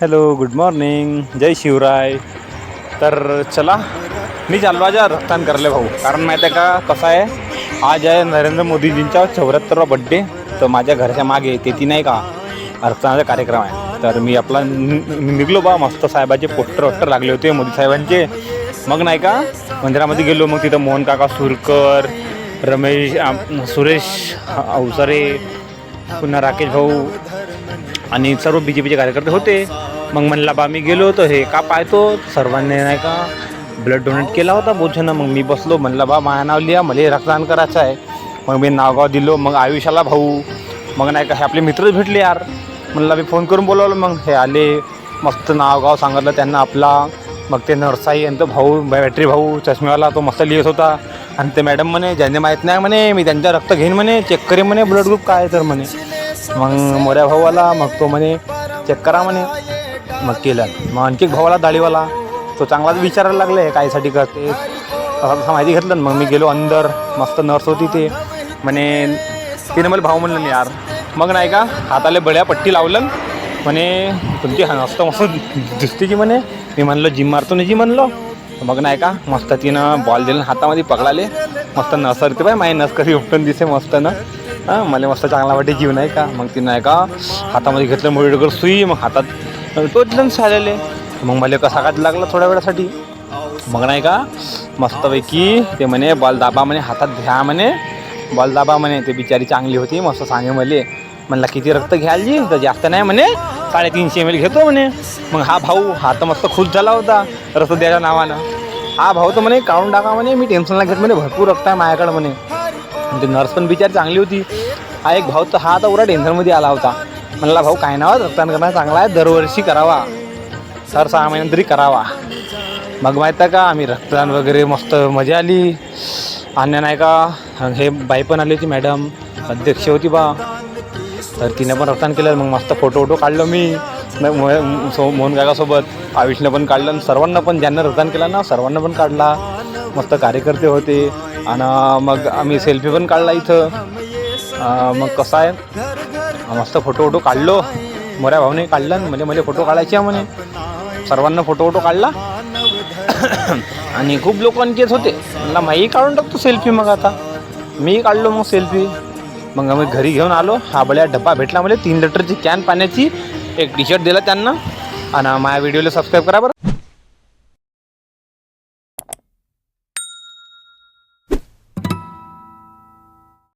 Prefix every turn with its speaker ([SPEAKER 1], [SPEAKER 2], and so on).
[SPEAKER 1] Hello good morning Jai Shivaray. तर चला मी चाललो आज रक्तदान करायला भाऊ. कारण माहीत आहे का कसं आहे? आज आहे नरेंद्र मोदीजींचा चौऱ्याहत्तरवा बड्डे तर माझ्या घरच्या मागे तेथी नाही का? रक्तदानाचा कार्यक्रम आहे. तर मी आपला नि- निघलो बा. मस्त साहेबाचे पोस्टर वस्टर लागले होते मोदी साहेबांचे. मग नाही का? मंदिरामध्ये गेलो. मग तिथं मोहन काका सुरकर रमेश सुरेश अवसरे पुन्हा राकेश भाऊ आणि सर्व बी जे पीचे कार्यकर्ते होते. मग म्हणला बा मी गेलो होतो हे का पाहतो? सर्वांनी नाही का ब्लड डोनेट केला होता बोझनं मग मी बसलो म्हणलं बा माझं नाव लिहा मला रक्तदान करायचं आहे. मग मी नावगाव दिलो मग आयुष्याला भाऊ. मग नाही का हे आपले मित्रच भेटले यार. म्हणला मी फोन करून बोलावलं मग हे आले. मस्त नावगाव सांगितलं त्यांना आपला. मग ते नरसाई यांचा भाऊ बॅटरी भाऊ चष्मेवाला तो मस्त लिहित होता. आणि ते मॅडम म्हणे ज्यांनी माहीत नाही म्हणे मी त्यांच्या रक्त घेईन म्हणे चेक करेन म्हणे ब्लड ग्रुप काय आहे तर म्हणे. मग मोऱ्या भाऊ आला मग तो म्हणे चेक करा म्हणे. मग केलं. मग आणखी एक भाऊ आला दाढीवाला. तो चांगलाच विचारायला लागले कायसाठी करते. असं तसं माहिती घेतलं ना. मग मी गेलो अंदर. मस्त नर्स होती ते. म्हणे तिने मला भाऊ म्हणलं यार. मग नाही का हाताला बड्या पट्टी लावलं. म्हणे तुमची मस्त मस्त दिसते की म्हणे. मी म्हणलं जिम मारतो ना जी म्हणलो. मग नाही का मस्त तिनं बॉल दिलं हातामध्ये पकडाले. मस्त नसरते बाय माझी नस कधी उपटून दिसे मस्त ना. हां मला मस्त चांगला वाटे जीव नाही का. मग तिनं नाही का हातामध्ये घेतलं मोडीडोकर सुई मग हातात टोचलं शाळेले. मग मला कसा काय लागला थोड्या वेळासाठी. मग नाही का मस्तपैकी ते म्हणे बॉल दाबा म्हणे हातात घ्या म्हणे. बॉल दाबा म्हणे. ते बिचारी चांगली होती मस्त सांगे मले. म्हणला किती रक्त घ्याल जी? तर जास्त नाही म्हणे. साडेतीनशे एम एल घेतो म्हणे. मग हा भाऊ हा तर मस्त खुश झाला होता रक्त द्यायच्या नावानं. हा भाऊ तर म्हणे काढून टाका म्हणे मी टेन्शनला घेत म्हणे भरपूर रक्त आहे माझ्याकडं म्हणे. म्हणजे नर्स पण बिचारी चांगली होती. हा एक भाऊ तर हा तर उरा टेन्शनमध्ये आला होता. म्हणला भाऊ काय नावा रक्तदान करणं चांगला आहे. दरवर्षी करावा. सर सहा महिन्यात तरी करावा. मग माहीत आहे का आम्ही रक्तदान वगैरे मस्त मजा आली. आणि नाही का हे बाई पण आली होती मॅडम अध्यक्ष होती बा. तर तिने पण रक्तदान केलं मग मस्त फोटो वोटो काढलो मी. सो मोहन काकासोबत. आयुषने पण काढलं आणि सर्वांना पण ज्यांना रक्तदान केलं ना सर्वांना पण काढला. मस्त कार्यकर्ते होते. आणि मग आम्ही सेल्फी पण काढला इथं. मग कसं आहे? मस्त फोटो वोटो काढलो. मोऱ्या भाऊने काढलं आणि म्हणजे मला फोटो काढायचे आहे म्हणे. सर्वांना फोटो वोटो काढला. आणि खूप लोकांचेच होते. मला माही काढून टाकतो सेल्फी मग आता. मी काढलो मग सेल्फी मग आम्ही घरी घेऊन आलो. हा बड्या डब्बा भेटला. मला तीन लिटरची कॅन पाण्याची एक टी शर्ट दिला त्यांना. आणि माझ्या व्हिडिओला सबस्क्राईब करा बरं.